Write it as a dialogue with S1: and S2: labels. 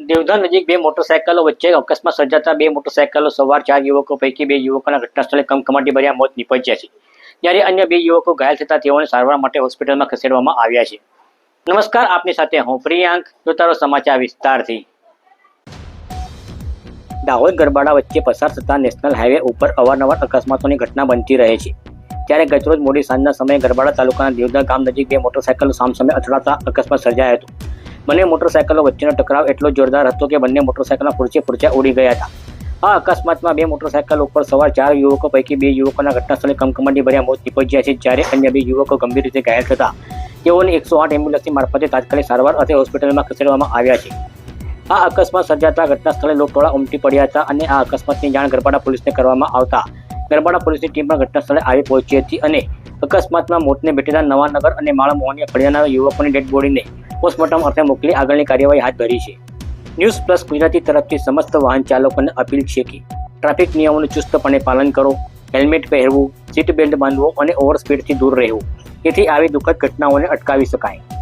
S1: દેવધર નજીક બે મોટરસાયકલો વચ્ચે અકસ્માત સર્જાતા બે મોટરસાયકલો સવાર ચાર યુવકો પૈકી બે યુવકોના ઘટનાસ્થળે કમકમાટી ભર્યા મોત નીપજ્યા છે. જ્યારે અન્ય બે યુવકો ઘાયલ થતા તેઓને સારવાર માટે હોસ્પિટલમાં ખસેડવામાં આવ્યા છે. નમસ્કાર, આપની સાથે હું પ્રિયાંક. જોતારો સમાચાર વિસ્તારથી. દાહોદ ગરબાડા વચ્ચે પસાર થતા નેશનલ હાઈવે ઉપર અવારનવાર અકસ્માતોની ઘટના બનતી રહે છે. ત્યારે ગતરોજ મોડી સાંજના સમયે ગરબાડા તાલુકાના દેવધર ગામ નજીક બે મોટરસાયકલો સામસામે અથડાતા અકસ્માત સર્જાયો હતો. બંને મોટરસાયકલો વચ્ચેનો ટકરાવ એટલો જોરદાર હતો કે બંને મોટરસાયકલના ફૂરચે ફૂરચા ઉડી ગયા હતા. આ અકસ્માતમાં બે મોટરસાયકલ ઉપર સવાર ચાર યુવકો પૈકી બે યુવકોના ઘટના સ્થળે કમકમાટી ભર્યા મોત નીપજ્યા છે, જ્યારે અન્ય બે યુવકો ગંભીર રીતે ઘાયલ થતા. તેઓને એકસો આઠ એમ્બ્યુલન્સની મારફતે તાત્કાલિક સારવાર અર્થે હોસ્પિટલમાં ખસેડવામાં આવ્યા છે. આ અકસ્માત સર્જાતા ઘટનાસ્થળે લોકટોળા ઉમટી પડ્યા હતા અને આ અકસ્માતની જાણ ગરબાડા પોલીસને કરવામાં આવતા. ગરબાડા પોલીસની ટીમ પણ ઘટનાસ્થળે આવી પહોંચી હતી અને અકસ્માતમાં મોતને ભેટેલા નવાનગર અને માળ મોહનિયા ફળિયાના યુવકોની ડેડ બોડીને પોસ્ટમોર્ટમ અર્થે મોકલી આગળની કાર્યવાહી હાથ ધરી છે. ન્યૂઝ પ્લસ ગુજરાતી તરફથી સમસ્ત વાહન ચાલકોને અપીલ છે કે ટ્રાફિક નિયમોનું ચુસ્તપણે પાલન કરો, હેલ્મેટ પહેરવું, સીટ બેલ્ટ બાંધવો અને ઓવર સ્પીડથી દૂર રહેવું. તેથી આવી દુઃખદ ઘટનાઓને અટકાવી શકાય.